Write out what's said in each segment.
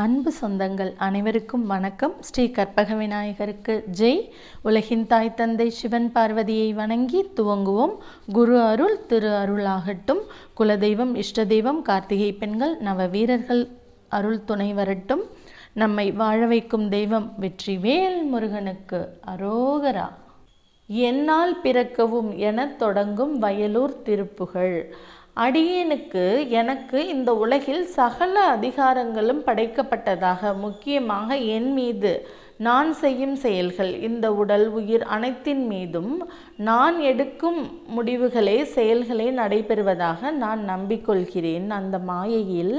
அன்பு சொந்தங்கள் அனைவருக்கும் வணக்கம். ஸ்ரீ கற்பக விநாயகருக்கு ஜெய். உலகின் தாய் தந்தை சிவன் பார்வதியை வணங்கி துவங்குவோம். குரு அருள் திரு அருளாகட்டும் குலதெய்வம் இஷ்ட தெய்வம் கார்த்திகை பெண்கள் நவ வீரர்கள் அருள் துணை வரட்டும். நம்மை வாழ வைக்கும் தெய்வம் வெற்றி வேல் முருகனுக்கு அரோகரா. என்னால் பிறக்கவும் எனத் தொடங்கும் வயலூர் திருப்புகழ். அடியேனுக்கு எனக்கு இந்த உலகில் சகல அதிகாரங்களும் படைக்கப்பட்டதாக முக்கியமாக என் மீது நான் செய்யும் செயல்கள். இந்த உடல் உயிர் அனைத்தின் மீதும் நான் எடுக்கும் முடிவுகளே செயல்களே நடைபெறுவதாக நான் நம்பிக்கொள்கிறேன். அந்த மாயையில்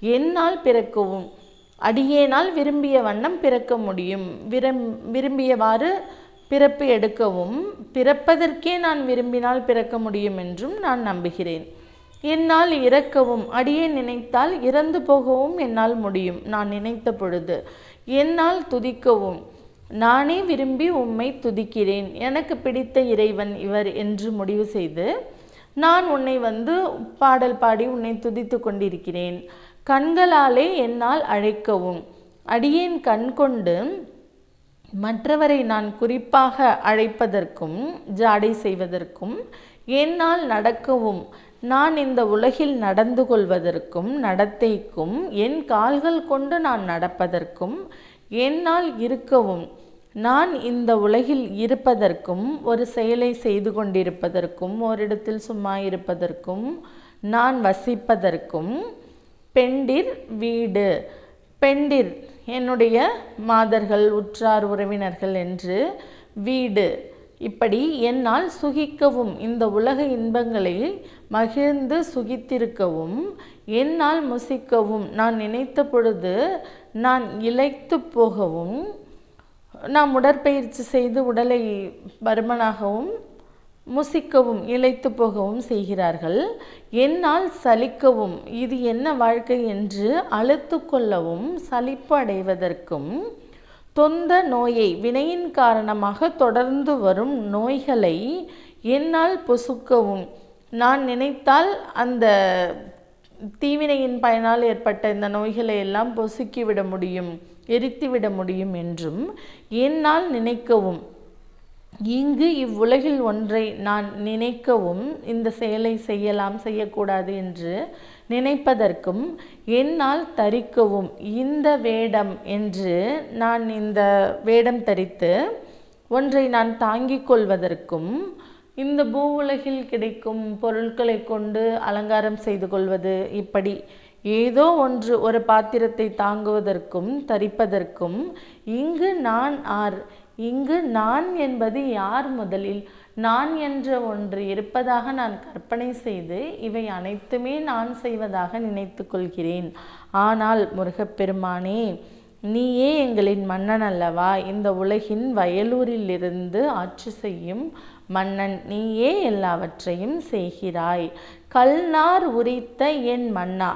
என்னால் பிறக்கவும் அடியேனால் விரும்பிய வண்ணம் பிறக்க முடியும். விரும் விரும்பியவாறு பிறப்பு எடுக்கவும் பிறப்பதற்கே நான் விரும்பினால் பிறக்க முடியும் என்றும் நான் நம்புகிறேன். என்னால் இறக்கவும் அடியே நினைத்தால் இறந்து போகவும் என்னால் முடியும் நான் நினைத்த பொழுது. என்னால் துதிக்கவும் நானே விரும்பி உம்மை துதிக்கிறேன். எனக்கு பிடித்த இறைவன் இவர் என்று முடிவு செய்து நான் உன்னை வந்து பாடல் பாடி உன்னை துதித்து கொண்டிருக்கிறேன். கண்களாலே என்னால் அழைக்கவும் அடியேன் கண் கொண்டு மற்றவரை நான் குறிப்பாக அழைப்பதற்கும் ஜாடை செய்வதற்கும் என்னால் நடக்கவும் நான் இந்த உலகில் நடந்து கொள்வதற்கும் நடத்தைக்கும் என் கால்கள் கொண்டு நான் நடப்பதற்கும் என்னால் இருக்கவும் நான் இந்த உலகில் இருப்பதற்கும் ஒரு செயலை செய்து கொண்டிருப்பதற்கும் ஓரிடத்தில் சும்மா இருப்பதற்கும் நான் வசிப்பதற்கும் பெண்டிர் வீடு. பெண்டிர் என்னுடைய மாதர்கள் உற்றார் உறவினர்கள் என்று வீடு. இப்படி என்னால் சுகிக்கவும் இந்த உலக இன்பங்களை மகிழ்ந்து சுகித்திருக்கவும் என்னால் முசிக்கவும் நான் நினைத்த பொழுது நான் இழைத்து போகவும் நாம் உடற்பயிற்சி செய்து உடலை பருமனாகவும் முசிக்கவும் இழைத்து போகவும் செய்கிறார்கள். என்னால் சலிக்கவும் இது என்ன வாழ்க்கை என்று அழுத்து கொள்ளவும் சலிப்பு அடைவதற்கும் தொந்த நோயை வினையின் காரணமாக தொடர்ந்து வரும் நோய்களை என்னால் பொசுக்கவும். நான் நினைத்தால் அந்த தீவினையின் பயனால் ஏற்பட்ட இந்த நோய்களை எல்லாம் பொசுக்கிவிட முடியும் எரித்துவிட முடியும் என்றும் என்னால் நினைக்கவும். இங்கு இவ்வுலகில் ஒன்றை நான் நினைக்கவும் இந்த செயலை செய்யலாம் செய்யக்கூடாது என்று நினைப்பதற்கும் என்னால் தரிக்கவும் இந்த வேடம் என்று நான் இந்த வேடம் தரித்து ஒன்றை நான் தாங்கிக் கொள்வதற்கும் இந்த பூ உலகில் கிடைக்கும் பொருட்களை கொண்டு அலங்காரம் செய்து கொள்வது இப்படி ஏதோ ஒன்று ஒரு பாத்திரத்தை தாங்குவதற்கும் தரிப்பதற்கும் இங்கு நான் ஆர் இங்கு நான் என்பது யார் முதலில்? நான் என்ற ஒன்று இருப்பதாக நான் கற்பனை செய்து இவை அனைத்துமே நான் செய்வதாக நினைத்து கொள்கிறேன். ஆனால் முருகப்பெருமானே நீயே எங்களின் மன்னன் அல்லவா? இந்த உலகின் வயலூரிலிருந்து ஆட்சி செய்யும் மன்னன் நீயே எல்லாவற்றையும் செய்கிறாய். கல்நார் உரித்த என் மன்னா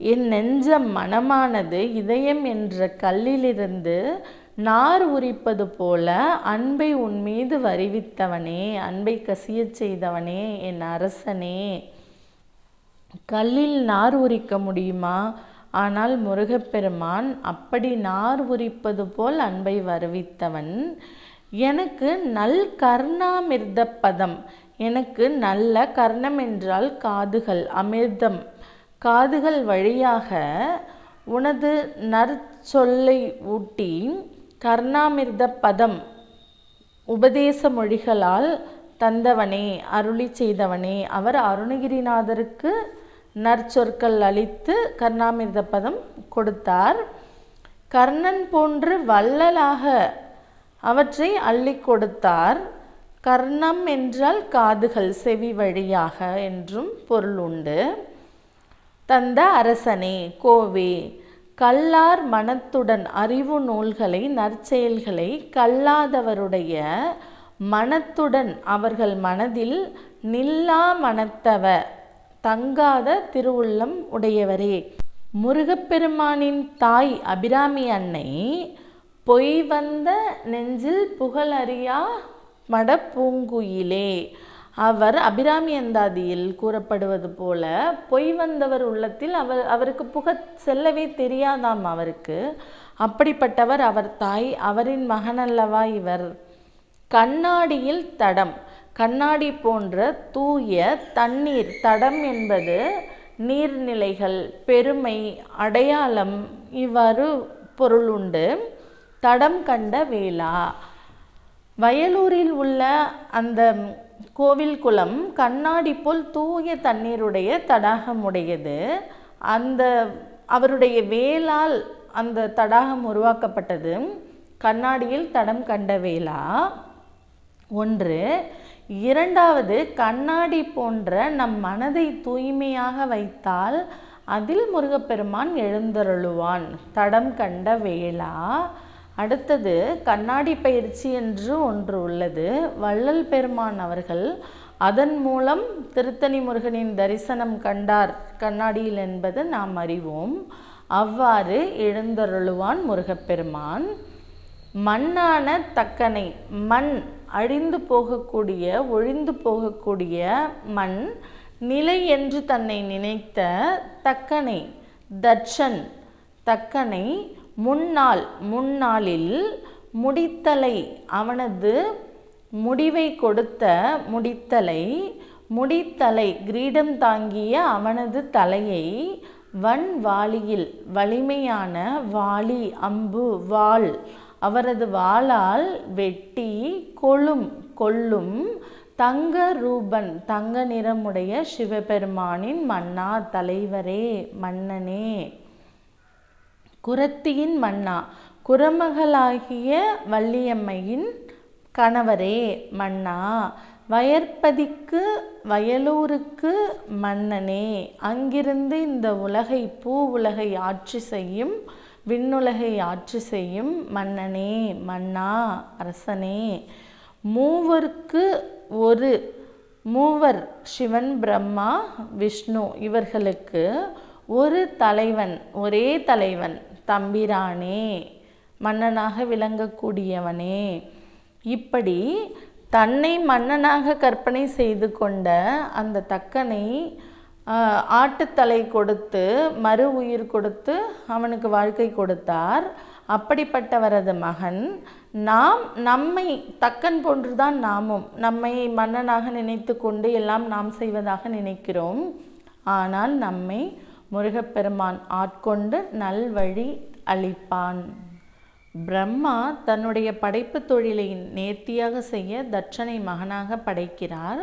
என் நெஞ்சம் மனமானது இதயம் என்ற கல்லிலிருந்து நார் உரிப்பது போல அன்பை உன் மீது வருவித்தவனே அன்பை கசியச் செய்தவனே என் அரசனே. கல்லில் நார் உரிக்க முடியுமா? ஆனால் முருகப்பெருமான் அப்படி நார் உரிப்பது போல் அன்பை வருவித்தவன் எனக்கு நல் கர்ணாமிர்த பதம் எனக்கு நல்ல கர்ணம் என்றால் காதுகள் அமிர்தம். காதுகள் வழியாக உனது நற்சொல்லை ஊட்டி கர்ணாமிர்த பதம் உபதேச மொழிகளால் தந்தவனே அருளி செய்தவனே அவர் அருணகிரிநாதருக்கு நற்சொற்கள் அளித்து கர்ணாமிர்த பதம் கொடுத்தார். கர்ணன் போன்று வள்ளலாக அவற்றை அள்ளி கொடுத்தார். கர்ணம் என்றால் காதுகள் செவி வழியாக என்றும் பொருள் உண்டு. தந்த அரசனே கோவே கல்லார் மனத்துடன் அறிவு நூல்களை நற்செயல்களை கல்லாதவருடைய மனத்துடன் அவர்கள் மனதில் நில்லா மனத்தவ தங்காத திருவுள்ளம் உடையவரே. முருகப்பெருமானின் தாய் அபிராமி அன்னை பொய் வந்த நெஞ்சில் புகழறியா மடப்பூங்குயிலே. அவர் அபிராமி அந்தாதியில் கூறப்படுவது போல பொய் வந்தவர் உள்ளத்தில் அவர் அவருக்கு புக செல்லவே தெரியாதாம் அவருக்கு. அப்படிப்பட்டவர் அவர் தாய் அவரின் மகனல்லவா இவர்? கண்ணாடியில் தடம் கண்ணாடி போன்ற தூய தண்ணீர் தடம் என்பது நீர்நிலைகள் பெருமை அடையாளம் இவ்வாறு பொருள் உண்டு. தடம் கண்ட வேளா. வயலூரில் உள்ள அந்த கோவில் குளம் கண்ணாடி போல் தூய தண்ணீருடைய தடாகமுடையது. அந்த அவருடைய வேளால் அந்த தடாகம் உருவாக்கப்பட்டது. கண்ணாடியில் தடம் கண்ட வேளா ஒன்று இரண்டாவது கண்ணாடி போன்ற நம் மனதை தூய்மையாக வைத்தால் அதில் முருகப்பெருமான் எழுந்தருளுவான். தடம் கண்ட வேளா அடுத்தது கண்ணாடி பயிற்சி என்று ஒன்று உள்ளது. வள்ளல் பெருமான் அவர்கள் அதன் மூலம் திருத்தணி முருகனின் தரிசனம் கண்டார். கண்ணாடியில் என்பது நாம் அறிவோம். அவ்வாறு எழுந்தருளுவான் முருகப்பெருமான். மண்ணான தக்கனை மண் அழிந்து போகக்கூடிய ஒழிந்து போகக்கூடிய மண் நிலை என்று தன்னை நினைத்த தக்கனை தட்சன் தக்கனை முன்னாள் முன்னாளில் முடித்தலை. அவனது முடிவை கொடுத்த முடித்தலை முடித்தலை. கிரீடம் தாங்கிய அவனது தலையை வன் வாளியில் வலிமையான வாளி அம்பு வாள். அவரது வாளால் வெட்டி கொளும் கொல்லும் தங்க ரூபன் தங்க நிறமுடைய சிவபெருமானின் மன்னா தலைவரே மன்னனே. குரத்தியின் மன்னா குரமகளாகிய வள்ளியம்மையின் கணவரே மன்னா வயற்பதிக்கு வயலூருக்கு மன்னனே அங்கிருந்து இந்த உலகை பூ உலகை ஆட்சி செய்யும் விண்ணுலகை ஆட்சி செய்யும் மன்னனே மன்னா அரசனே. மூவருக்கு ஒரு மூவர் சிவன் பிரம்மா விஷ்ணு இவர்களுக்கு ஒரு தலைவன் ஒரே தலைவன் தம்பிரானே மன்னனாக விளங்கக்கூடியவனே. இப்படி தன்னை மன்னனாக கற்பனை செய்து கொண்ட அந்த தக்கனை ஆட்டுத்தலை கொடுத்து மறு உயிர் கொடுத்து அவனுக்கு வாழ்க்கை கொடுத்தார். அப்படிப்பட்டவரது மகன் நாம் நம்மை தக்கன் போன்றுதான் நாமும் நம்மை மன்னனாக நினைத்து கொண்டு எல்லாம் நாம் செய்வதாக நினைக்கிறோம். ஆனால் நம்மை முருகப்பெருமான் ஆட்கொண்டு நல்வழி அளிப்பான். பிரம்மா தன்னுடைய படைப்பு தொழிலை நேர்த்தியாக செய்ய தட்சனை மகனாக படைக்கிறார்.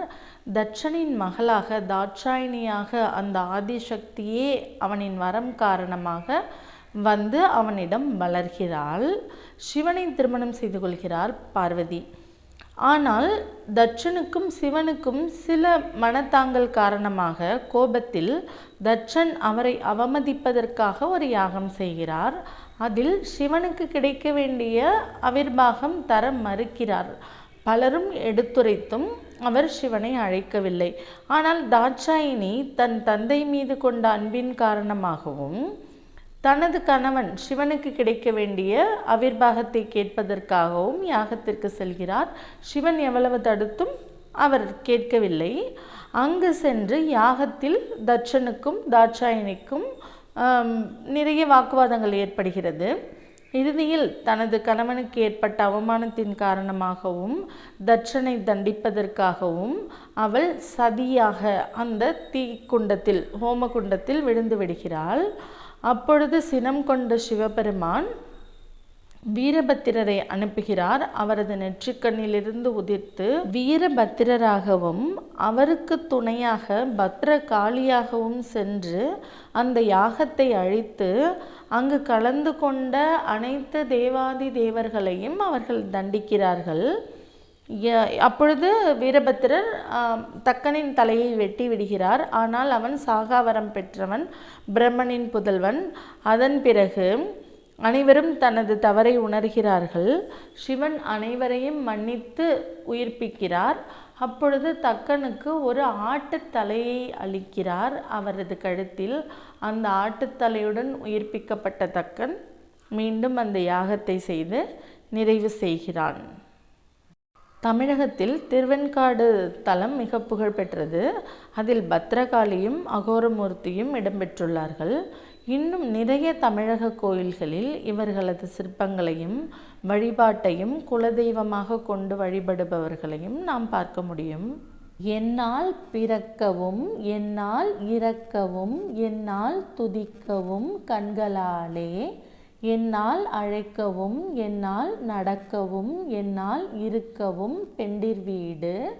தட்சனின் மகளாக தாட்சாயணியாக அந்த ஆதிசக்தியே அவனின் வரம் காரணமாக வந்து அவனிடம் வளர்கிறாள். சிவனை திருமணம் செய்து கொள்கிறார் பார்வதி. ஆனால் தட்சனுக்கும் சிவனுக்கும் சில மனத்தாங்கல் காரணமாக கோபத்தில் தட்சன் அவரை அவமதிப்பதற்காக ஒரு யாகம் செய்கிறார். அதில் சிவனுக்கு கிடைக்க வேண்டிய அவிர்வாகம் தர மறுக்கிறார். பலரும் எடுத்துரைத்தும் அவர் சிவனை அழைக்கவில்லை. ஆனால் தாட்சாயினி தன் தந்தை மீது கொண்ட அன்பின் காரணமாகவும் தனது கணவன் சிவனுக்கு கிடைக்க வேண்டிய அவிர்வாகத்தை கேட்பதற்காகவும் யாகத்திற்கு செல்கிறார். சிவன் எவ்வளவு தடுத்தும் அவர் கேட்கவில்லை. அங்கு சென்று யாகத்தில் தட்சனுக்கும் தாட்சாயணிக்கும் நிறைய வாக்குவாதங்கள் ஏற்படுகிறது. இறுதியில் தனது கணவனுக்கு ஏற்பட்ட அவமானத்தின் காரணமாகவும் தட்சனை தண்டிப்பதற்காகவும் அவள் சதியாக அந்த தீக்குண்டத்தில் ஹோமகுண்டத்தில் விழுந்து விடுகிறாள். அப்பொழுது சினம் கொண்ட சிவபெருமான் வீரபத்திரரை அனுப்புகிறார். அவரது நெற்றிக்கண்ணிலிருந்து உதிர்த்து வீரபத்திரராகவும் அவருக்கு துணையாக பத்ர காளியாகவும் சென்று அந்த யாகத்தை அழித்து அங்கு கலந்து கொண்ட அனைத்து தேவாதி தேவர்களையும் அவர்கள் தண்டிக்கிறார்கள். அப்பொழுது வீரபத்திரர் தக்கனின் தலையை வெட்டி விடுகிறார். ஆனால் அவன் சாகாவரம் பெற்றவன் பிரம்மனின் புதல்வன். அதன் பிறகு அனைவரும் தனது தவறை உணர்கிறார்கள். சிவன் அனைவரையும் மன்னித்து உயிர்ப்பிக்கிறார். அப்பொழுது தக்கனுக்கு ஒரு ஆட்டுத்தலையை அளிக்கிறார். அவரது கழுத்தில் அந்த ஆட்டுத்தலையுடன் உயிர்ப்பிக்கப்பட்ட தக்கன் மீண்டும் அந்த யாகத்தை செய்து நிறைவு செய்கிறான். தமிழகத்தில் திருவெண்காடு தலம் மிக புகழ்பெற்றது. அதில் பத்ரகாளியும் அகோரமூர்த்தியும் இடம்பெற்றுள்ளார்கள். இன்னும் நிறைய தமிழக கோயில்களில் இவர்களது சிற்பங்களையும் வழிபாட்டையும் குலதெய்வமாக கொண்டு வழிபடுபவர்களையும் நாம் பார்க்க முடியும். என்னால் பிறக்கவும் என்னால் இறக்கவும் என்னால் துதிக்கவும் கண்களாலே என்னால் அழைக்கவும் என்னால் நடக்கவும் என்னால் இருக்கவும் பெண்டிர் வீடு.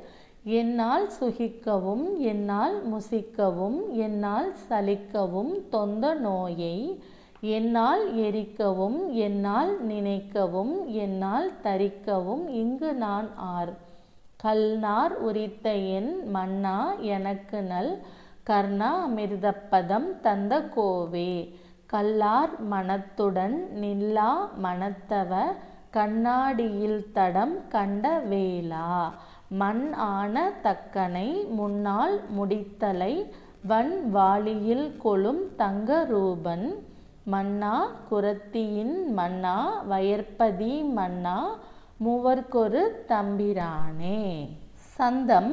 என்னால் சுகிக்கவும் என்னால் முசிக்கவும் என்னால் சலிக்கவும் தொந்த நோயை. என்னால் எரிக்கவும் என்னால் நினைக்கவும் என்னால் தரிக்கவும் இங்கு நான் ஆர். கல்நார் உரித்த என் மன்னா எனக்கு நல். கர்ணா அமிர்தப்பதம் தந்த கோவே. கல்லார் மனத்துடன் நில்லா மனத்தவ கண்ணாடியில் தடம் கண்ட வேளா. மண் ஆன தக்கனை முன்னால் முடித்தலை வன் வாளியில் கொளும் தங்க ரூபன். மன்னா குரத்தியின் மன்னா வயற்பதி மன்னா மூவர்க்கொரு தம்பிரானே. சந்தம்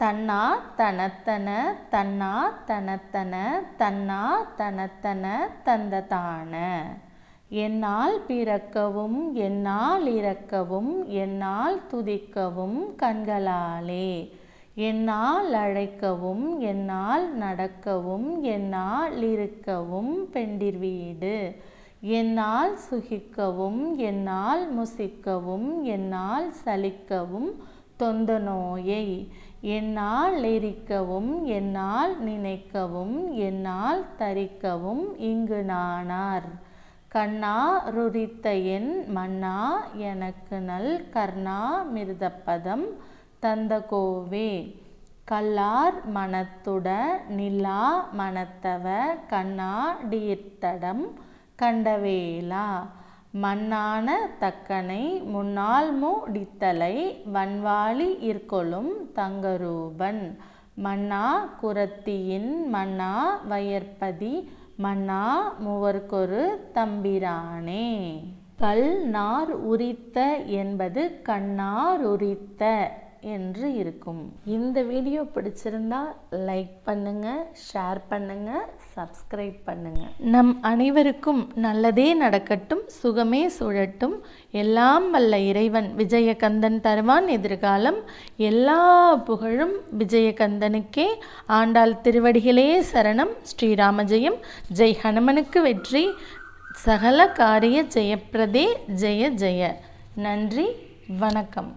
தன்னா தனத்தன தன்னா தனத்தன தன்னா தனத்தன தந்ததான. என்னால் பிறக்கவும் என்னால் இறக்கவும் என்னால் துதிக்கவும் கண்களாலே. என்னால் அழைக்கவும் என்னால் நடக்கவும் என்னால் இருக்கவும் பெண்டிர் வீடு. என்னால் சுகிக்கவும் என்னால் முசிக்கவும் என்னால் சலிக்கவும் தொந்த நோயை. என்னால் எரிக்கவும் என்னால் நினைக்கவும் என்னால் தரிக்கவும் இங்கு நானார். கண்ணா ருரித்த என் மன்னா எனக்கு நல் கர்ணா மிருதப்பதம் தந்த கோவே கல்லார் மனத்துட நிலா மனத்தவ கண்ணா டீர்த்தடம் கண்டவேலா மண்ணான தக்கனை முன்னால் முடித்தலை வன்வாளி இற்கொளும் தங்கரூபன். மன்னா குரத்தியின் மன்னா வயற்பதி மன்னா மூவர்க்கொரு தம்பிரானே. கல் நார் உரித்த என்பது கண்ணார் உரித்த. என்று இருக்கும். இந்த வீடியோ பிடிச்சிருந்தா லைக் பண்ணுங்க ஷேர் பண்ணுங்க சப்ஸ்கிரைப் பண்ணுங்க. நம் அனைவருக்கும் நல்லதே நடக்கட்டும் சுகமே சுழட்டும். எல்லாம் வல்ல இறைவன் விஜயகந்தன் தருவான் எதிர்காலம். எல்லா புகழும் விஜயகந்தனுக்கே. ஆண்டாள் திருவடிகளே சரணம் ஸ்ரீராம ஜெயம் ஜெய் ஹனுமனுக்கு வெற்றி. சகல காரிய ஜெயப்பிரதே ஜெய ஜெய. நன்றி வணக்கம்.